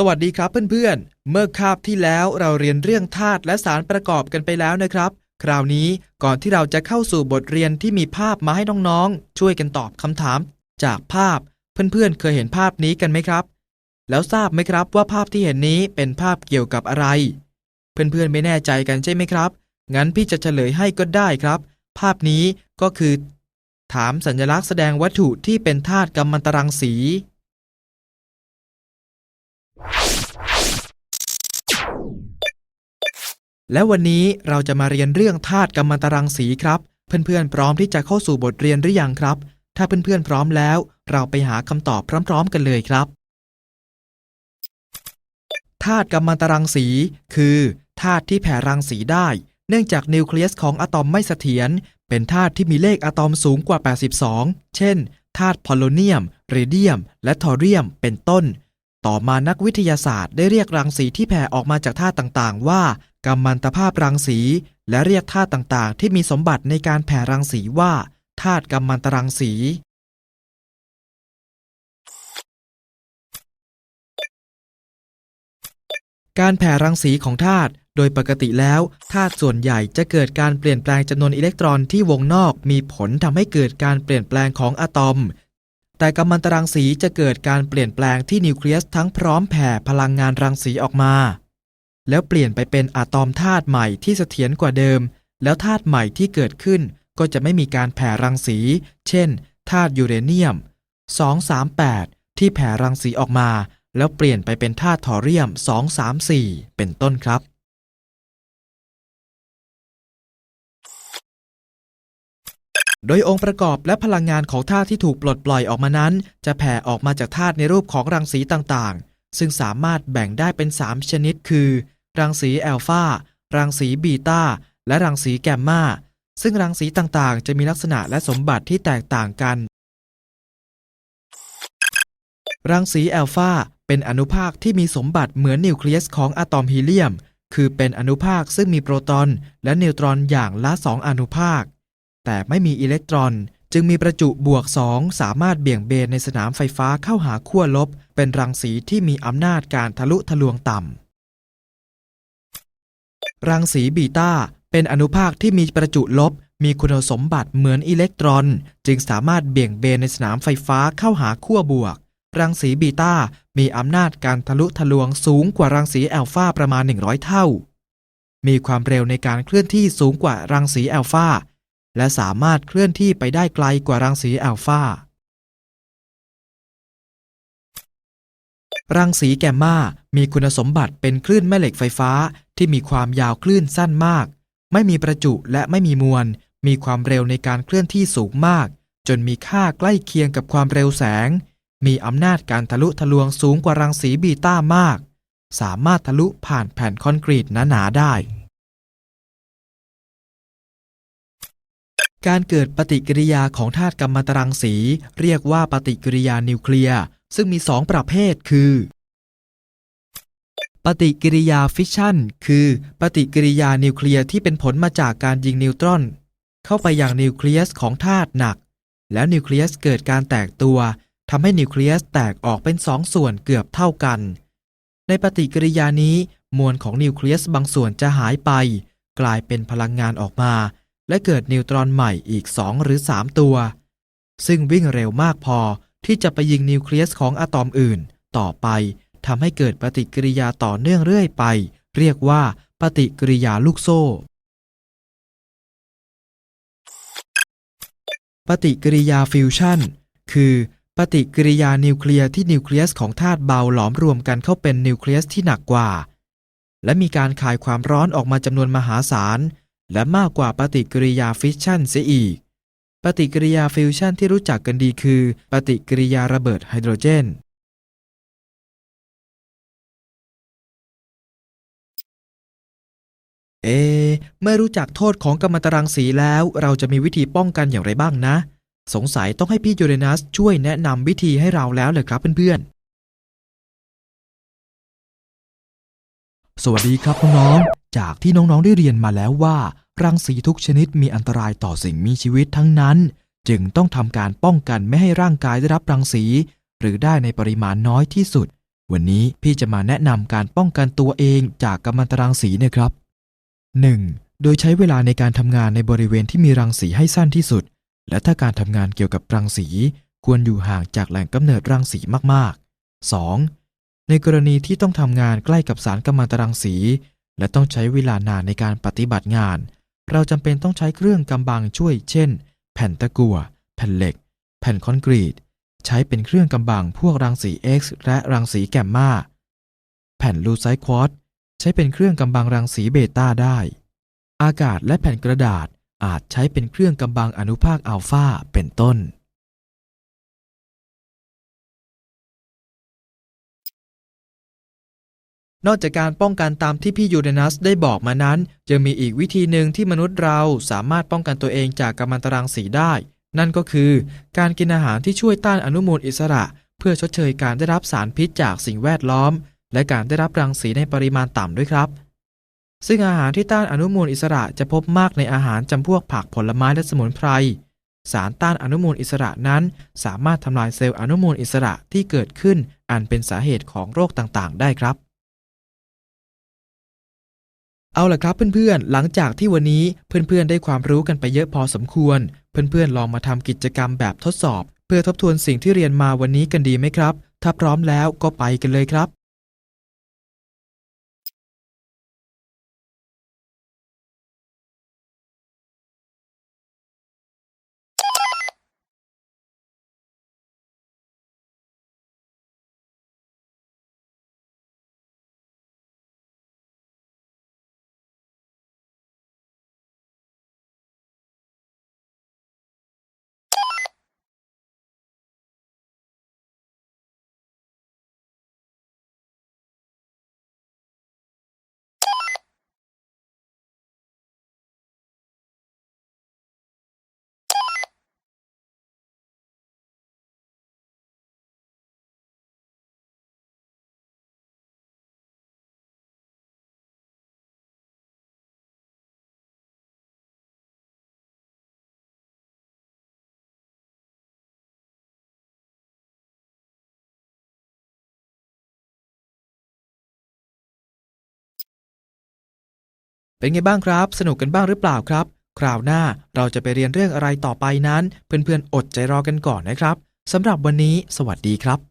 สวัสดีครับเพื่อนๆ เมื่อคาบที่แล้วเราเรียนเรื่องธาตุและสารประกอบกันไปแล้วนะครับ คราวนี้ก่อนที่เราจะเข้าสู่บทเรียนที่มีภาพมาให้น้องๆ ช่วยกันตอบคำถาม จากภาพเพื่อนๆ เคยเห็นภาพนี้กันไหมครับ แล้วทราบไหมครับว่าภาพที่เห็นนี้เป็นภาพเกี่ยวกับอะไร เพื่อนๆ ไม่แน่ใจกันใช่ไหมครับ งั้นพี่จะเฉลยให้ก็ได้ครับ ภาพนี้ก็คือ ถามสัญลักษณ์แสดงวัตถุที่เป็นธาตุกัมมันตรังสี และวันนี้เราจะมาเรียนเรื่องธาตุกัมมันตรังสีครับ เพื่อนๆ พร้อมที่จะเข้าสู่บทเรียนหรือยังครับ ถ้าเพื่อนๆ พร้อมแล้ว เราไปหาคำตอบพร้อม ๆ กันเลยครับธาตุกัมมันตรังสี คือธาตุที่แผ่รังสีได้ เนื่องจากนิวเคลียสของอะตอมไม่เสถียรเป็นธาตุที่มีเลขอะตอมสูงกว่า 82 เช่นธาตุพอลโลเนียมเรเดียม และทอเรียม เป็นต้น ต่อมานักวิทยาศาสตร์ได้เรียกรังสีที่แผ่ออกมาจากธาตุต่างๆ ว่า กัมมันตภาพรังสี และเรียกธาตุต่างๆ ที่มีสมบัติในการแผ่รังสีว่าธาตุกัมมันตรังสี การแผ่รังสีของธาตุโดยปกติแล้วธาตุส่วนใหญ่จะเกิดการเปลี่ยนแปลงจำนวนอิเล็กตรอนที่วงนอกมีผลทำให้เกิดการเปลี่ยนแปลงของอะตอม แต่กัมมันตรังสีจะเกิดการเปลี่ยนแปลงที่นิวเคลียสทั้งพร้อมแผ่พลังงานรังสีออกมา แล้วเปลี่ยนไปเป็นอะตอมธาตุใหม่ที่เสถียรกว่าเดิม แล้วธาตุใหม่ที่เกิดขึ้นก็จะไม่มีการแผ่รังสี เช่นธาตุยูเรเนียม 238 ที่แผ่รังสีออกมา แล้วเปลี่ยนไปเป็นธาตุทอเรียม 234 เป็นต้นครับโดยองค์ประกอบและพลังงานของธาตุที่ถูกปลดปล่อยออกมานั้น จะแผ่ออกมาจากธาตุในรูปของรังสีต่างๆ ซึ่งสามารถแบ่งได้เป็น 3 ชนิดคือ รังสีแอลฟารังสีบีตาและรังสีแกมมาซึ่งรังสีต่างๆ จะมีลักษณะและสมบัติที่แตกต่างกัน รังสีแอลฟาเป็นอนุภาคที่มีสมบัติเหมือนนิวเคลียสของอะตอมฮีเลียม คือเป็นอนุภาคซึ่งมีโปรตอนและนิวตรอนอย่างละ2อนุภาค แต่ไม่มีอิเล็กตรอนจึงมีประจุบวก 2 สามารถเบี่ยงเบนในสนามไฟฟ้าเข้าหาขั้วลบ เป็นรังสีที่มีอำนาจการทะลุทะลวงต่ำ รังสีบีตาเป็นอนุภาคที่มีประจุลบ มีคุณสมบัติเหมือนอิเล็กตรอน จึงสามารถเบี่ยงเบนในสนามไฟฟ้าเข้าหาขั้วบวก รังสีบีตามีอำนาจการทะลุทะลวงสูงกว่ารังสีแอลฟาประมาณ 100 เท่า มีความเร็วในการเคลื่อนที่สูงกว่ารังสีแอลฟาและสามารถเคลื่อนที่ไปได้ไกลกว่ารังสีแอลฟารังสีแกมมามีคุณสมบัติเป็นคลื่นแม่เหล็กไฟฟ้า ที่มีความยาวคลื่นสั้นมาก ไม่มีประจุและไม่มีมวล มีความเร็วในการเคลื่อนที่สูงมาก จนมีค่าใกล้เคียงกับความเร็วแสง มีอำนาจการทะลุทะลวงสูงกว่ารังสีบีต้ามาก สามารถทะลุผ่านแผ่นคอนกรีตหนาๆได้ การเกิดปฏิกิริยาของธาตุกัมมันตรังสี เรียกว่าปฏิกิริยานิวเคลียร์ซึ่งมีสองประเภทคือ ปฏิกิริยาฟิชชันคือปฏิกิริยานิวเคลียร์ที่เป็นผลมาจากการยิงนิวตรอน เข้าไปยังนิวเคลียสของธาตุหนัก แล้วนิวเคลียสเกิดการแตกตัวทำให้นิวเคลียสแตกออกเป็นสองส่วนเกือบเท่ากัน ในปฏิกิริยานี้ มวลของนิวเคลียสบางส่วนจะหายไป กลายเป็นพลังงานออกมา และเกิดนิวตรอนใหม่อีก 2 หรือ 3 ตัว ซึ่งวิ่งเร็วมากพอที่จะไปยิงนิวเคลียสของอะตอมอื่น ต่อไป ทำให้เกิดปฏิกิริยาต่อเนื่องเรื่อยไป เรียกว่าปฏิกิริยาลูกโซ่ ปฏิกิริยาฟิวชั่น คือปฏิกิริยานิวเคลียร์ที่นิวเคลียสของธาตุเบาหลอมรวมกันเข้าเป็นนิวเคลียสที่หนักกว่า และมีการคายความร้อนออกมาจำนวนมหาศาล และมากกว่าปฏิกิริยาฟิชชันเสียอีก ปฏิกิริยาฟิวชันที่รู้จักกันดีคือ ปฏิกิริยาระเบิดไฮโดรเจน เอะเมื่อรู้จักโทษของกัมมันตรังสีแล้ว เราจะมีวิธีป้องกันอย่างไรบ้างนะ สงสัยต้องให้พี่ยูเรนัสช่วยแนะนำวิธีให้เราแล้วเลยครับเพื่อนๆ สวัสดีครับน้องๆ จากที่น้องๆได้เรียนมาแล้วว่า รังสีทุกชนิดมีอันตรายต่อสิ่งมีชีวิตทั้งนั้น จึงต้องทำการป้องกันไม่ให้ร่างกายได้รับรังสี หรือได้ในปริมาณน้อยที่สุด วันนี้พี่จะมาแนะนำการป้องกันตัวเองจากกัมมันตรังสีนะครับ 1. โดยใช้เวลาในการทำงานในบริเวณที่มีรังสีให้สั้นที่สุด และถ้าการทำงานเกี่ยวกับรังสี ควรอยู่ห่างจากแหล่งกำเนิดรังสีมากๆ 2. ในกรณีที่ต้องทำงานใกล้กับสารกัมมันตรังสี และต้องใช้เวลานานในการปฏิบัติงาน เราจำเป็นต้องใช้เครื่องกำบังช่วย เช่น แผ่นตะกั่ว แผ่นเหล็ก แผ่นคอนกรีต ใช้เป็นเครื่องกำบังพวกรังสี X และรังสีแกมมา แผ่นลูไซควอต ใช้เป็นเครื่องกำบังรังสีเบต้าได้ อากาศและแผ่นกระดาษอาจใช้เป็นเครื่องกำบังอนุภาคอัลฟาเป็นต้น นอกจากการป้องกันตามที่พี่ยูเรนัสได้บอกมานั้น ยังมีอีกวิธีหนึ่งที่มนุษย์เราสามารถป้องกันตัวเองจากกัมมันตรังสีได้ นั่นก็คือการกินอาหารที่ช่วยต้านอนุมูลอิสระ เพื่อชดเชยการได้รับสารพิษจากสิ่งแวดล้อม และการได้รับรังสีในปริมาณต่ำด้วยครับ ซึ่งอาหารที่ต้านอนุมูลอิสระจะพบมากในอาหารจำพวกผักผลไม้และสมุนไพร สารต้านอนุมูลอิสระนั้น สามารถทำลายเซลล์อนุมูลอิสระที่เกิดขึ้นอันเป็นสาเหตุของโรคต่างๆ ได้ครับเอาล่ะครับเพื่อนๆ หลังจากที่วันนี้เพื่อนๆ ได้ความรู้กันไปเยอะพอสมควร เพื่อนๆ ลองมาทำกิจกรรมแบบทดสอบ เพื่อทบทวนสิ่งที่เรียนมาวันนี้กันดีไหมครับ ถ้าพร้อมแล้วก็ไปกันเลยครับ เป็นไงบ้างครับ สนุกกันบ้างหรือเปล่าครับ คราวหน้าเราจะไปเรียนเรื่องอะไรต่อไปนั้น เพื่อนๆอดใจรอกันก่อนนะครับสำหรับวันนี้ สวัสดีครับ